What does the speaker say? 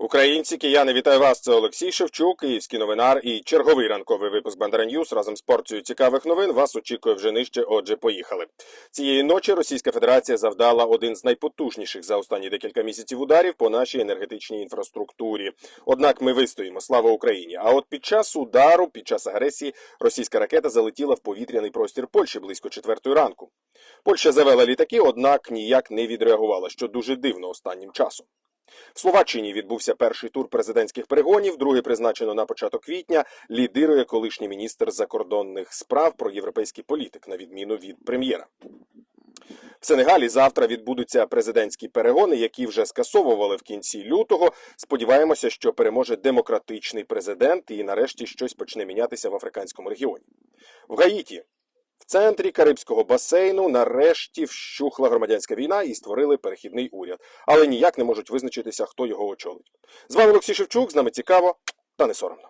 Українці, кияни, вітаю вас. Це Олексій Шевчук, київський новинар і черговий ранковий випуск Бандера Ньюс разом з порцією цікавих новин. Вас очікує вже нижче. Отже, поїхали. Цієї ночі Російська Федерація завдала один з найпотужніших за останні декілька місяців ударів по нашій енергетичній інфраструктурі. Однак ми вистоїмо. Слава Україні! А от під час удару, під час агресії, російська ракета залетіла в повітряний простір Польщі близько четвертої ранку. Польща завела літаки, однак ніяк не відреагувала, що дуже дивно останнім часом. В Словаччині відбувся перший тур президентських перегонів, другий призначено на початок квітня. Лідирує колишній міністр закордонних справ про європейський політик, на відміну від прем'єра. В Сенегалі завтра відбудуться президентські перегони, які вже скасовували в кінці лютого. Сподіваємося, що переможе демократичний президент і нарешті щось почне мінятися в африканському регіоні. В Гаїті центрі Карибського басейну нарешті вщухла громадянська війна і створили перехідний уряд, але ніяк не можуть визначитися, хто його очолить. З вами Олексій Шевчук, з нами цікаво та не соромно.